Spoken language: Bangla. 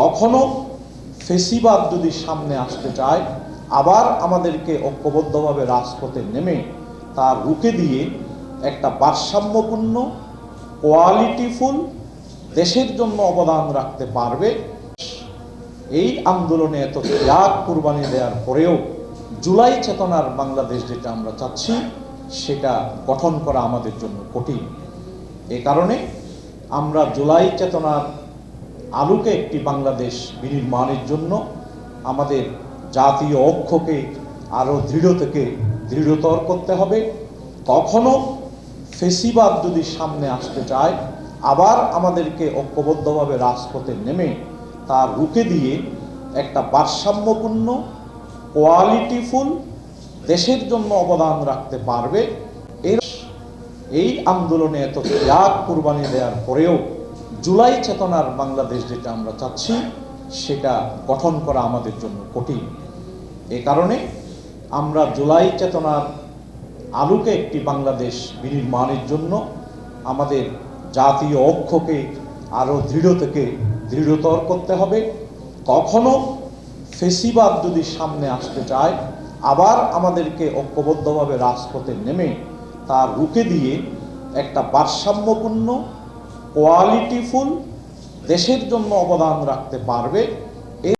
কখনো ফেসিবাদ যদি সামনে আসতে চায়, আবার আমাদেরকে ঐক্যবদ্ধভাবে রাজপথে নেমে তা রুখে দিয়ে একটা ভারসাম্যপূর্ণ, কোয়ালিটিফুল দেশের জন্য অবদান রাখতে পারবে, এই আন্দোলনে এত ত্যাগ কুরবানি দেওয়ার পরেও জুলাই চেতনার বাংলাদেশ যেটা আমরা চাচ্ছি, সেটা গঠন করা আমাদের জন্য কঠিন। এ কারণে আমরা জুলাই চেতনার আলোকে একটি বাংলাদেশ বিনির্মাণের জন্য আমাদের জাতীয় অক্ষকে আরও দৃঢ় থেকে দৃঢ়তর করতে হবে। কখনো ফেসিবাদ যদি সামনে আসতে চায়, আবার আমাদেরকে ঐক্যবদ্ধভাবে রাজপথে নেমে তা রুখে দিয়ে একটা ভারসাম্যপূর্ণ কোয়ালিটিফুল দেশের জন্য অবদান রাখতে পারবে। এর এই আন্দোলনে এত ত্যাগ কোরবানি দেওয়ার পরেও জুলাই চেতনার বাংলাদেশ যেটা আমরা চাচ্ছি, সেটা গঠন করা আমাদের জন্য কঠিন। এ কারণে আমরা জুলাই চেতনার আলোকে একটি বাংলাদেশ বিনির্মাণের জন্য আমাদের জাতীয় অক্ষকে আরও দৃঢ় থেকে দৃঢ়তর করতে হবে। কখনো ফেসিবাদ যদি সামনে আসতে চায়, আবার আমাদেরকে ঐক্যবদ্ধভাবে রাজপথে নেমে তা রুখে দিয়ে একটা ভারসাম্যপূর্ণ কোয়ালিটিফুল দেশের জন্য অবদান রাখতে পারবে।